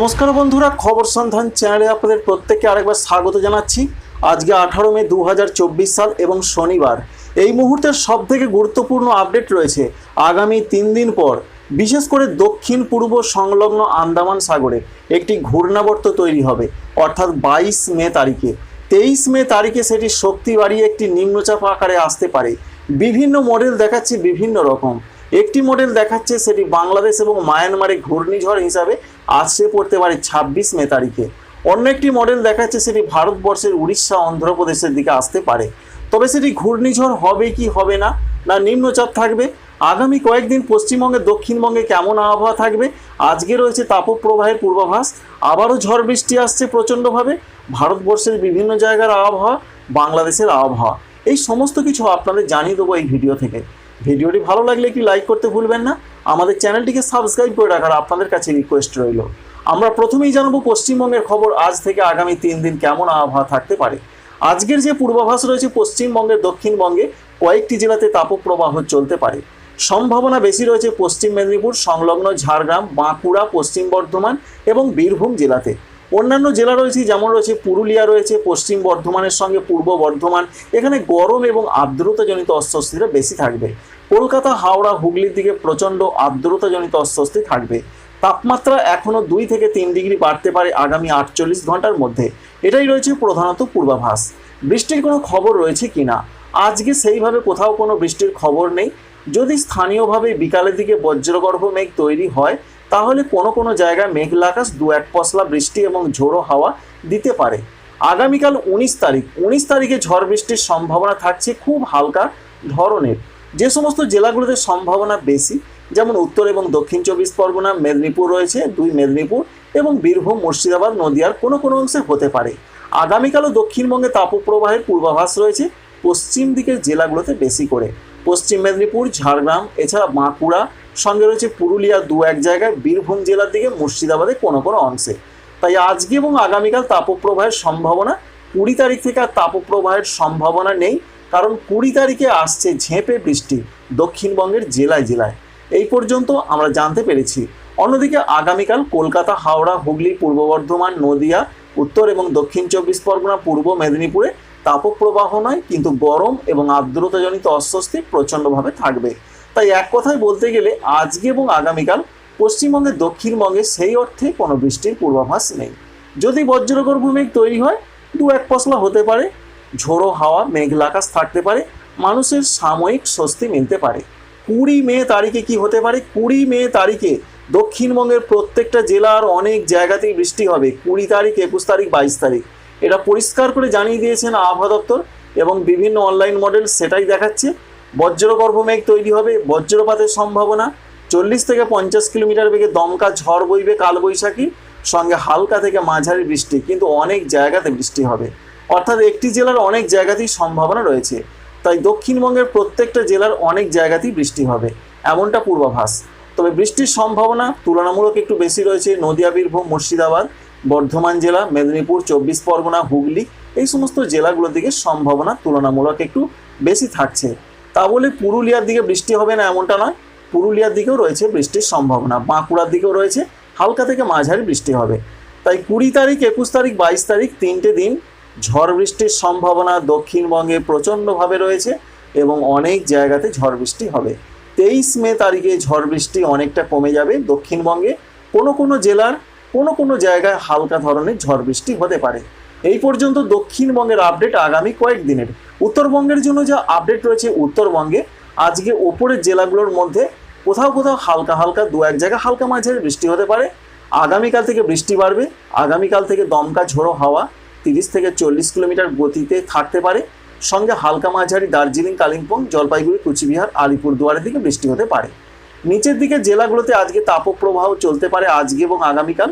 নমস্কার বন্ধুরা, খবর সন্ধান চ্যানেলে আপনাদের প্রত্যেককে আরেকবার স্বাগত জানাচ্ছি। আজকে আঠারো মে দু হাজার চব্বিশ সাল এবং শনিবার। এই মুহূর্তের সব থেকে গুরুত্বপূর্ণ আপডেট রয়েছে আগামী তিন দিন পর, বিশেষ করে দক্ষিণ পূর্ব সংলগ্ন আন্দামান সাগরে একটি ঘূর্ণাবর্ত তৈরি হবে, অর্থাৎ বাইশ মে তারিখে। তেইশ মে তারিখে সেটি শক্তি বাড়িয়ে একটি নিম্নচাপ আকারে আসতে পারে। বিভিন্ন মডেল দেখাচ্ছে বিভিন্ন রকম। একটি মডেল দেখাচ্ছে সেটি বাংলাদেশ এবং মায়ানমারে ঘূর্ণিঝড় হিসাবে আসছে পড়তে পারে ছাব্বিশ মে তারিখে। অন্য একটি মডেল দেখাচ্ছে সেটি ভারতবর্ষের উড়িষ্যা, অন্ধ্রপ্রদেশের দিকে আসতে পারে। তবে সেটি ঘূর্ণিঝড় হবে কি হবে না না নিম্নচাপ থাকবে? আগামী কয়েকদিন পশ্চিমবঙ্গে, দক্ষিণবঙ্গে কেমন আবহাওয়া থাকবে? আজকে রয়েছে তাপপ্রবাহের পূর্বাভাস। আবারও ঝড় বৃষ্টি আসছে প্রচণ্ডভাবে। ভারতবর্ষের বিভিন্ন জায়গার আবহাওয়া, বাংলাদেশের আবহাওয়া। এই সমস্ত কিছু আপনাদের জানিয়ে দেবো এই ভিডিও থেকে। ভিডিওটি ভালো লাগলে একটি লাইক করতে ভুলবেন না। আমাদের চ্যানেলটিকে সাবস্ক্রাইব করে রাখার আপনাদের কাছে রিকোয়েস্ট রইল। আমরা প্রথমেই জানাব পশ্চিমবঙ্গের খবর আজ থেকে আগামী তিন দিন কেমন আবহাওয়া থাকতে পারে। আজকের যে পূর্বাভাস রয়েছে পশ্চিমবঙ্গের দক্ষিণবঙ্গে, কয়েকটি জেলাতে তাপপ্রবাহ চলতে পারে। সম্ভাবনা বেশি রয়েছে পশ্চিম মেদিনীপুর, সংলগ্ন ঝাড়গ্রাম, বাঁকুড়া, পশ্চিম বর্ধমান এবং বীরভূম জেলাতে। অন্যান্য জেলা রয়েছে, যেমন রয়েছে পুরুলিয়া রয়েছে, পশ্চিম বর্ধমানের সঙ্গে পূর্ব বর্ধমান। এখানে গরম এবং আর্দ্রতাজনিত অস্বস্তিটা বেশি থাকবে। কলকাতা, হাওড়া, হুগলির দিকে প্রচণ্ড আর্দ্রতাজনিত অস্বস্তি থাকবে। তাপমাত্রা এখনও দুই থেকে তিন ডিগ্রি বাড়তে পারে আগামী আটচল্লিশ ঘণ্টার মধ্যে। এটাই রয়েছে প্রধানত পূর্বাভাস। বৃষ্টির কোনো খবর রয়েছে কিনা আজকে সেইভাবে কোথাও কোনো বৃষ্টির খবর নেই। যদি স্থানীয়ভাবে বিকালের দিকে বজ্রগর্ভ মেঘ তৈরি হয়, তাহলে কোনো কোনো জায়গায় মেঘলা আকাশ দু এক পশলা বৃষ্টি এবং ঝোড়ো হাওয়া দিতে পারে। আগামীকাল উনিশ তারিখ। উনিশ তারিখে ঝড় বৃষ্টির সম্ভাবনা থাকছে খুব হালকা ধরনের। যে সমস্ত জেলাগুলোতে সম্ভাবনা বেশি, যেমন উত্তর এবং দক্ষিণ চব্বিশ পরগনা, মেদিনীপুর রয়েছে, দুই মেদিনীপুর এবং বীরভূম, মুর্শিদাবাদ, নদিয়ার কোনো কোনো অংশে হতে পারে। আগামীকালও দক্ষিণবঙ্গে তাপপ্রবাহের পূর্বাভাস রয়েছে, পশ্চিম দিকের জেলাগুলোতে বেশি করে। পশ্চিম মেদিনীপুর, ঝাড়গ্রাম, এছাড়া বাঁকুড়া, সঙ্গে রয়েছে পুরুলিয়া দু এক জায়গায়, বীরভূম জেলার দিকে মুর্শিদাবাদে কোনো কোনো অংশে। তাই আজকে এবং আগামীকাল তাপপ্রবাহের সম্ভাবনা, কুড়ি তারিখ থেকে আর তাপপ্রবাহের সম্ভাবনা নেই। কারণ কুড়ি তারিখে আসছে ঝেঁপে বৃষ্টি দক্ষিণবঙ্গের জেলায় জেলায়। এই পর্যন্ত আমরা জানতে পেরেছি। অন্যদিকে আগামীকাল কলকাতা, হাওড়া, হুগলি, পূর্ব বর্ধমান, নদিয়া, উত্তর এবং দক্ষিণ চব্বিশ পরগনা, পূর্ব মেদিনীপুরে তাপপ্রবাহ নয়, কিন্তু গরম এবং আর্দ্রতাজনিত অস্বস্তি প্রচণ্ডভাবে থাকবে। তাই এক কথায় বলতে গেলে আজকে এবং আগামীকাল পশ্চিমবঙ্গের দক্ষিণবঙ্গে সেই অর্থে কোনো বৃষ্টির পূর্বাভাস নেই। যদি বজ্রগর্ভ মেঘ তৈরি হয় দু এক পশলা হতে পারে ঝোড়ো হাওয়া মেঘলা আকাশ থাকতে পারে, মানুষের সাময়িক স্বস্তি মিলতে পারে। কুড়ি মে তারিখে কি হতে পারে? কুড়ি মে তারিখে দক্ষিণবঙ্গের প্রত্যেকটা জেলার অনেক জায়গাতেই বৃষ্টি হবে। কুড়ি তারিখ, একুশ তারিখ, বাইশ তারিখ। এটা পরিষ্কার করে জানিয়ে দিয়েছেন আবহাওয়া দপ্তর এবং বিভিন্ন অনলাইন মডেল সেটাই দেখাচ্ছে। বজ্রগর্ভ মেঘ তৈরি হবে, বজ্রপাতের সম্ভাবনা। চল্লিশ থেকে পঞ্চাশ কিলোমিটার বেগে দমকা ঝড় বইবে কালবৈশাখী, সঙ্গে হালকা থেকে মাঝারি বৃষ্টি, কিন্তু অনেক জায়গাতে বৃষ্টি হবে। অর্থাৎ একটি জেলার অনেক জায়গাতেই সম্ভাবনা রয়েছে। তাই দক্ষিণবঙ্গের প্রত্যেকটা জেলার অনেক জায়গাতেই বৃষ্টি হবে, এমনটা পূর্বাভাস। তবে বৃষ্টির সম্ভাবনা তুলনামূলক একটু বেশি রয়েছে নদিয়া, বীরভূম, মুর্শিদাবাদ, বর্ধমান জেলা, মেদিনীপুর, চব্বিশ পরগনা, হুগলি। এই সমস্ত জেলাগুলোর দিকে সম্ভাবনা তুলনামূলক একটু বেশি থাকছে। তা বলে পুরুলিয়ার দিকে বৃষ্টি হবে না এমনটা নয়। পুরুলিয়ার দিকেও রয়েছে বৃষ্টির সম্ভাবনা, বাঁকুড়ার দিকেও রয়েছে, হালকা থেকে মাঝারি বৃষ্টি হবে। তাই কুড়ি তারিখ, একুশ তারিখ, বাইশ তারিখ তিনটে দিন ঝড় বৃষ্টির সম্ভাবনা দক্ষিণবঙ্গে প্রচণ্ডভাবে রয়েছে এবং অনেক জায়গাতে ঝড় বৃষ্টি হবে। তেইশ মে তারিখে ঝড় বৃষ্টি অনেকটা কমে যাবে দক্ষিণবঙ্গে। কোনো কোনো জেলার, কোনো কোনো জায়গায় হালকা ধরনের ঝড় বৃষ্টি হতে পারে। এই পর্যন্ত দক্ষিণবঙ্গের আপডেট আগামী কয়েকদিনের। উত্তরবঙ্গের জন্য যা আপডেট রয়েছে উত্তরবঙ্গে, আজকে ওপরের জেলাগুলোর মধ্যে কোথাও কোথাও হালকা হালকা দু এক জায়গায় হালকা মাঝারি বৃষ্টি হতে পারে। আগামীকাল থেকে বৃষ্টি বাড়বে। আগামীকাল থেকে দমকা ঝোড়ো হাওয়া তিরিশ থেকে চল্লিশ কিলোমিটার গতিতে থাকতে পারে। সঙ্গে হালকা মাঝারি দার্জিলিং, কালিম্পং, জলপাইগুড়ি, কুচবিহার, আলিপুরদুয়ারের দিকে বৃষ্টি হতে পারে। নিচের দিকে জেলাগুলোতে আজকে তাপপ্রবাহ চলতে পারে আজকে এবং আগামীকাল।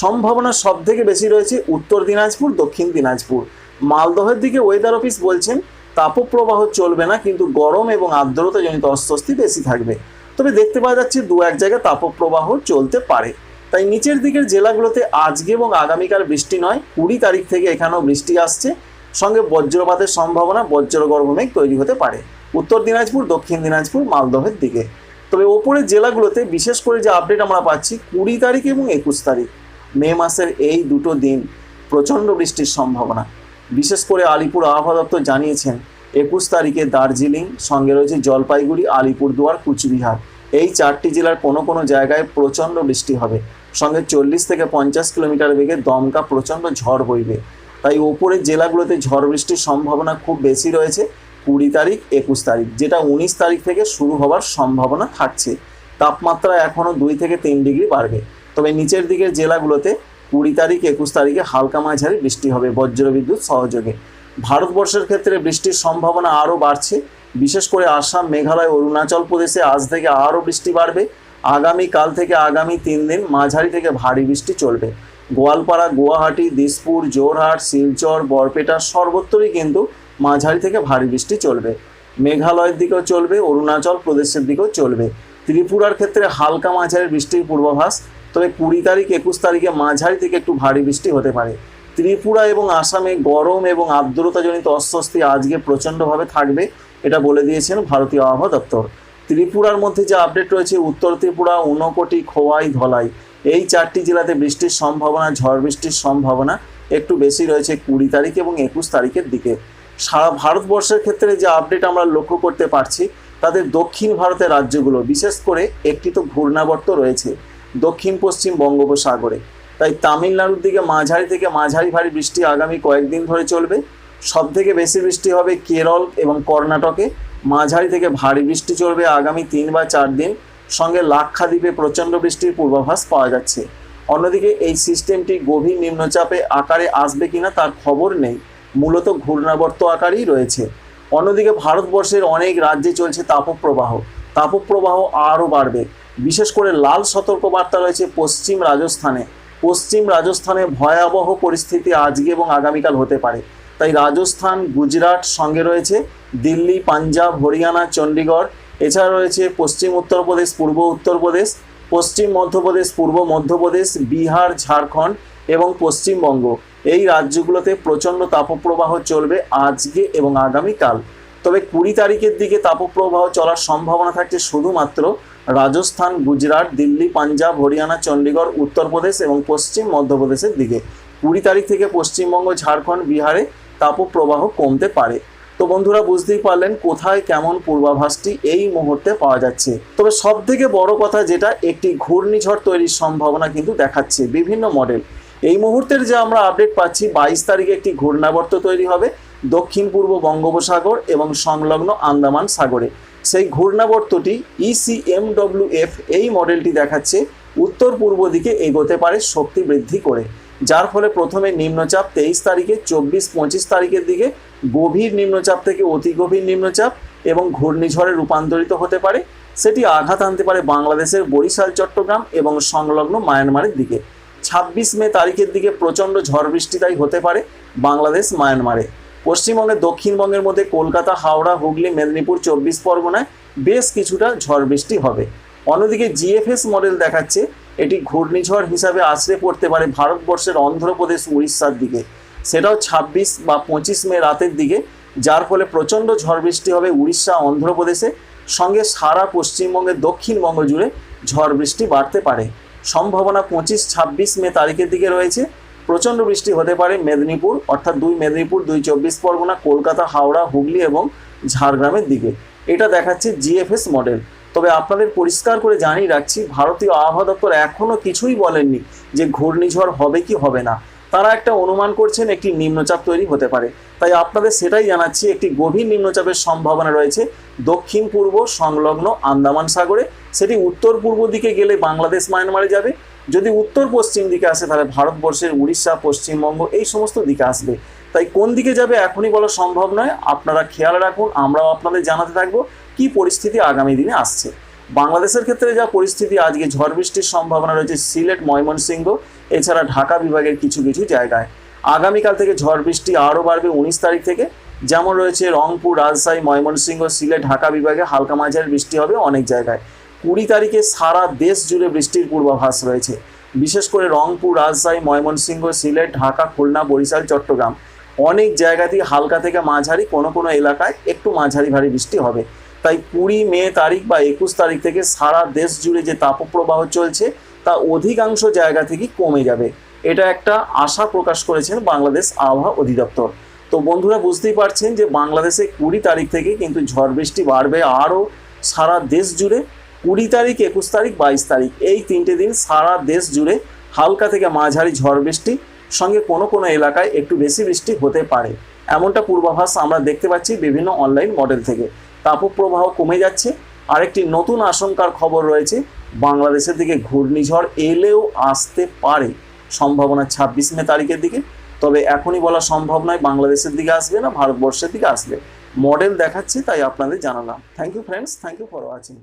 সম্ভাবনা সব থেকে বেশি রয়েছে উত্তর দিনাজপুর, দক্ষিণ দিনাজপুর। মালদহের দিকে ওয়েদার অফিস বলছেন, তাপপ্রবাহ চলবে না, কিন্তু গরম এবং আর্দ্রতাজনিত অস্বস্তি বেশি থাকবে। তবে দেখতে পাওয়া যাচ্ছে দু এক জায়গায় তাপপ্রবাহ চলতে পারে। তাই নিচের দিকের জেলাগুলোতে আজকে এবং আগামীকাল বৃষ্টি নয়, কুড়ি তারিখ থেকে এখানেও বৃষ্টি আসছে। সঙ্গে বজ্রপাতের সম্ভাবনা বজ্রগর্ভ মেঘ তৈরি হতে পারে। উত্তর দিনাজপুর, দক্ষিণ দিনাজপুর, মালদহের দিকে। তবে ওপরের জেলাগুলোতে বিশেষ করে যে আপডেট আমরা পাচ্ছি, কুড়ি তারিখ এবং একুশ তারিখ, মে মাসের এই দুটো দিন প্রচণ্ড বৃষ্টির সম্ভাবনা। বিশেষ করে আলিপুর আবহাওয়া দপ্তর জানিয়েছেন, একুশ তারিখে দার্জিলিং, সঙ্গে রয়েছে জলপাইগুড়ি, আলিপুরদুয়ার, কুচবিহার। এই চারটি জেলার কোনো কোনো জায়গায় প্রচণ্ড বৃষ্টি হবে। সঙ্গে চল্লিশ থেকে পঞ্চাশ কিলোমিটার বেগে দমকা প্রচণ্ড ঝড় বইবে। তাই ওপরের জেলাগুলোতে ঝড় বৃষ্টির সম্ভাবনা খুব বেশি রয়েছে কুড়ি তারিখ, একুশ তারিখ, যেটা উনিশ তারিখ থেকে শুরু হওয়ার সম্ভাবনা থাকছে। তাপমাত্রা এখনও দুই থেকে তিন ডিগ্রি বাড়বে। তবে নিচের দিকের জেলাগুলোতে কুড়ি তারিখ, একুশ তারিখে হালকা মাঝারি বৃষ্টি হবে বজ্রবিদ্যুৎ সহযোগে। ভারতবর্ষের ক্ষেত্রে বৃষ্টির সম্ভাবনা আরও বাড়ছে। বিশেষ করে আসাম, মেঘালয়, অরুণাচল প্রদেশে আজ থেকে আরও বৃষ্টি বাড়বে। আগামী কাল থেকে আগামী তিন দিন মাঝারি থেকে ভারী বৃষ্টি চলবে। গোয়ালপাড়া, গুয়াহাটি, দিসপুর জোরহাট শিলচর, বরপেটা সর্বত্রই কিন্তু মাঝারি থেকে ভারী বৃষ্টি চলবে। মেঘালয়ের দিকেও চলবে, অরুণাচল প্রদেশের দিকেও চলবে। ত্রিপুরার ক্ষেত্রে হালকা মাঝারি বৃষ্টির পূর্বাভাস, তবে কুড়ি তারিখ, একুশ তারিখে মাঝারি থেকে একটু ভারী বৃষ্টি হতে পারে। ত্রিপুরা এবং আসামে গরম এবং আর্দ্রতাজনিত অস্বস্তি আজকে প্রচণ্ডভাবে থাকবে, এটা বলে দিয়েছেন ভারতীয় আবহাওয়া দপ্তর। ত্রিপুরার মধ্যে যে আপডেট রয়েছে, উত্তর ত্রিপুরা, ঊনকোটি, খোয়াই, ধলাই। এই চারটি জেলাতে বৃষ্টির সম্ভাবনা, ঝড় বৃষ্টির সম্ভাবনা একটু বেশি রয়েছে কুড়ি তারিখ এবং একুশ তারিখের দিকে। সারা ভারতবর্ষের ক্ষেত্রে যে আপডেট আমরা লক্ষ্য করতে পারছি, তাদের দক্ষিণ ভারতের রাজ্যগুলো, বিশেষ করে একটি তো ঘূর্ণাবর্ত রয়েছে, দক্ষিণ পশ্চিম বঙ্গোপসাগরে। তাই তামিলনাড়ুর দিকে মাঝারি থেকে মাঝারি ভারী বৃষ্টি আগামী কয়েকদিন ধরে চলবে। সবথেকে বেশি বৃষ্টি হবে কেরল এবং কর্ণাটকে। মাঝারি থেকে ভারী বৃষ্টি চলবে আগামী তিন বা চার দিন। সঙ্গে লাক্ষাদ্বীপে প্রচণ্ড বৃষ্টির পূর্বাভাস পাওয়া যাচ্ছে। অন্যদিকে এই সিস্টেমটি গভীর নিম্নচাপে আকারে আসবে কিনা তার খবর নেই। মূলত ঘূর্ণাবর্ত আকারেই রয়েছে। অন্যদিকে ভারতবর্ষের অনেক রাজ্যে চলছে তাপপ্রবাহ। তাপপ্রবাহ আরও বাড়বে। বিশেষ করে লাল সতর্কবার্তা রয়েছে পশ্চিম রাজস্থানে। পশ্চিম রাজস্থানে ভয়াবহ পরিস্থিতি আজকে এবং আগামীকাল হতে পারে। তাই রাজস্থান, গুজরাট সঙ্গে রয়েছে দিল্লি, পাঞ্জাব, হরিয়ানা, চণ্ডীগড়। এছাড়া রয়েছে পশ্চিম উত্তরপ্রদেশ, পূর্ব উত্তরপ্রদেশ, পশ্চিম মধ্যপ্রদেশ, পূর্ব মধ্যপ্রদেশ, বিহার, ঝাড়খণ্ড এবং পশ্চিমবঙ্গ। এই রাজ্যগুলোতে প্রচণ্ড তাপপ্রবাহ চলবে আজকে এবং আগামীকাল। তবে কুড়ি তারিখের দিকে তাপপ্রবাহ চলার সম্ভাবনা থাকছে শুধুমাত্র রাজস্থান, গুজরাট, দিল্লি, পাঞ্জাব, হরিয়ানা, চণ্ডীগড়, উত্তরপ্রদেশ এবং পশ্চিম মধ্যপ্রদেশের দিকে। কুড়ি তারিখ থেকে পশ্চিমবঙ্গ, ঝাড়খণ্ড, বিহারে তাপপ্রবাহ কমতে পারে। তো বন্ধুরা, বুঝতেই পারলেন কোথায় কেমন পূর্বাভাসটি এই মুহূর্তে পাওয়া যাচ্ছে। তবে সব থেকে বড় কথা যেটা, একটি ঘূর্ণিঝড় তৈরির সম্ভাবনা কিন্তু দেখাচ্ছে বিভিন্ন মডেল এই মুহূর্তের যে আমরা আপডেট পাচ্ছি, বাইশ তারিখে একটি ঘূর্ণাবর্ত তৈরি হবে দক্ষিণ পূর্ব বঙ্গোপসাগর এবং সংলগ্ন আন্দামান সাগরে। সেই ঘূর্ণাবর্তটি E ইসিএমডব্লিউএফ এই মডেলটি দেখাচ্ছে উত্তর পূর্ব দিকে এগোতে পারে শক্তি বৃদ্ধি করে। যার ফলে প্রথমে নিম্নচাপ তেইশ তারিখে, চব্বিশ, পঁচিশ তারিখের দিকে গভীর নিম্নচাপ থেকে অতি গভীর নিম্নচাপ এবং ঘূর্ণিঝড়ে রূপান্তরিত হতে পারে। সেটি আঘাত আনতে পারে বাংলাদেশের বরিশাল, চট্টগ্রাম এবং সংলগ্ন মায়ানমারের দিকে। ছাব্বিশ মে তারিখের দিকে প্রচণ্ড ঝড় বৃষ্টি তাই হতে পারে বাংলাদেশ মায়ানমারে। পশ্চিমবঙ্গের দক্ষিণবঙ্গের মধ্যে কলকাতা, হাওড়া, হুগলি, মেদিনীপুর, চব্বিশ পরগনায় বেশ কিছুটা ঝড় বৃষ্টি হবে। অন্যদিকে জিএফএস মডেল দেখাচ্ছে এটি ঘূর্ণিঝড় হিসাবে আছড়ে পড়তে পারে ভারতবর্ষের অন্ধ্রপ্রদেশ, উড়িষ্যার দিকে। সেটাও ছাব্বিশ বা পঁচিশ মে রাতের দিকে, যার ফলে প্রচণ্ড ঝড় বৃষ্টি হবে উড়িষ্যা, অন্ধ্রপ্রদেশে। সঙ্গে সারা পশ্চিমবঙ্গের দক্ষিণবঙ্গ জুড়ে ঝড় বৃষ্টি বাড়তে পারে। সম্ভাবনা পঁচিশ, ছাব্বিশ মে তারিখের দিকে রয়েছে। প্রচণ্ড বৃষ্টি হতে পারে মেদিনীপুর, অর্থাৎ দুই মেদিনীপুর, দুই চব্বিশ পরগনা, কলকাতা, হাওড়া, হুগলি এবং ঝাড়গ্রামের দিকে। এটা দেখাচ্ছে জিএফএস মডেল। তবে আপনাদের পরিষ্কার করে জানিয়ে রাখছি, ভারতীয় আবহাওয়া দপ্তর এখনও কিছুই বলেননি যে ঘূর্ণিঝড় হবে কি হবে না। তারা একটা অনুমান করছেন একটি নিম্নচাপ তৈরি হতে পারে। তাই আপনাদের সেটাই জানাচ্ছি, একটি গভীর নিম্নচাপের সম্ভাবনা রয়েছে দক্ষিণ পূর্ব সংলগ্ন আন্দামান সাগরে। সেটি উত্তর পূর্ব দিকে গেলে বাংলাদেশ মায়ানমারে যাবে। যদি উত্তর পশ্চিম দিকে আসে, তাহলে ভারতবর্ষের উড়িষ্যা, পশ্চিমবঙ্গ এই সমস্ত দিকে আসবে। তাই কোন দিকে যাবে এখনই বলা সম্ভব নয়। আপনারা খেয়াল রাখুন, আমরাও আপনাদের জানাতে থাকব কি পরিস্থিতি আগামী দিনে আসছে। বাংলাদেশের ক্ষেত্রে যা পরিস্থিতি, আজকে ঝড় বৃষ্টির সম্ভাবনা রয়েছে সিলেট, ময়মনসিংহ, এছাড়া ঢাকা বিভাগের কিছু কিছু জায়গায়। আগামীকাল থেকে ঝড় বৃষ্টি আরও বাড়বে উনিশ তারিখ থেকে। যেমন রয়েছে রংপুর, রাজশাহী, ময়মনসিংহ, সিলেট, ঢাকা বিভাগে হালকা মাঝারি বৃষ্টি হবে অনেক জায়গায়। কুড়ি তারিখে সারা দেশ জুড়ে বৃষ্টির পূর্বাভাস রয়েছে। বিশেষ করে রংপুর, রাজশাহী, ময়মনসিংহ, সিলেট, ঢাকা, খুলনা, বরিশাল, চট্টগ্রাম। অনেক জায়গা থেকে হালকা থেকে মাঝারি, কোনো কোনো এলাকায় একটু মাঝারি ভারী বৃষ্টি হবে। তাই কুড়ি মে তারিখ বা একুশ তারিখ থেকে সারা দেশ জুড়ে যে তাপপ্রবাহ চলছে, তা অধিকাংশ জায়গা থেকেই কমে যাবে। এটা একটা আশা প্রকাশ করেছেন বাংলাদেশ আবহাওয়া অধিদপ্তর। তো বন্ধুরা, বুঝতেই পারছেন যে বাংলাদেশে কুড়ি তারিখ থেকে কিন্তু ঝড় বৃষ্টি বাড়বে আরও সারা দেশ জুড়ে। কুড়ি তারিখ, একুশ তারিখ, বাইশ তারিখ, এই তিনটে দিন সারা দেশ জুড়ে হালকা থেকে মাঝারি ঝড় বৃষ্টি সঙ্গে কোনো কোনো এলাকায় একটু বেশি বৃষ্টি হতে পারে। এমনটা পূর্বাভাস আমরা দেখতে পাচ্ছি বিভিন্ন অনলাইন মডেল থেকে। তাপপ্রবাহ কমে যাচ্ছে। আরেকটি নতুন আশঙ্কার খবর রয়েছে, বাংলাদেশের দিকে ঘূর্ণিঝড় এলেও আসতে পারে সম্ভাবনা ছাব্বিশ মে তারিখের দিকে। তবে এখনই বলা সম্ভব নয় বাংলাদেশের দিকে আসবে না, ভারতবর্ষের দিকে আসবে। মডেল দেখাচ্ছে, তাই আপনাদের জানালাম। Thank you friends thank you for watching